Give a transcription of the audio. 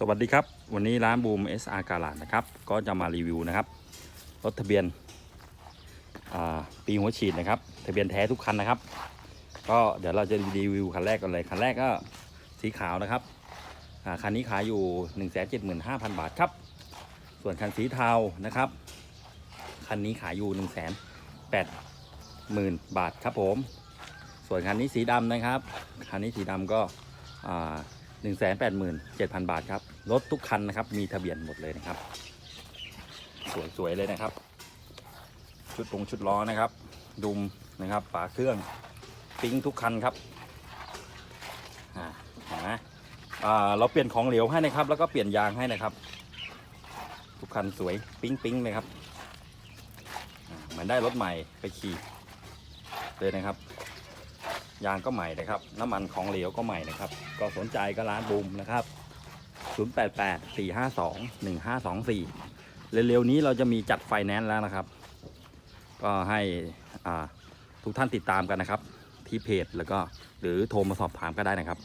สวัสดีครับ วันนี้ร้านบูม SR กาลาดนะครับ ก็จะมารีวิวนะครับ รถทะเบียนปีหัวฉีดนะครับ ทะเบียนแท้ทุกคันนะครับ ก็เดี๋ยวเราจะรีวิวคันแรกกันเลย คันแรกก็สีขาวนะครับคันนี้ขายอยู่ 175,000 บาทครับ ส่วนคันสีเทานะครับ คันนี้ขายอยู่ 180,000 บาทครับผม ส่วนคันนี้สีดำนะครับ คันนี้สีดำก็อ่า 1 8 7 0 0 0 บาทครับ รถทุกคันนะครับ มีทะเบียนหมดเลยนะครับ สวยๆเลยนะครับ ชุดตรงชุดล้อนะครับ ดุมนะครับฝาเครื่องปิ้งทุกคันครับอ่าเห็นไหมอ่าเราเปลี่ยนของเหลวให้นะครับ แล้วก็เปลี่ยนยางให้นะครับ ทุกคันสวยปิ้งปิ้งเลยครับเหมือนได้รถใหม่ไปขี่เลยนะครับ ยางก็ใหม่นะครับ น้ำมันของเหลวก็ใหม่นะครับ ก็สนใจก็ร้านบูมนะครับ 088 452 1524 เร็วๆนี้เราจะมีจัดไฟแนนซ์แล้วนะครับ ก็ให้ทุกท่านติดตามกันนะครับ ที่เพจแล้วก็หรือโทรมาสอบถามก็ได้นะครับ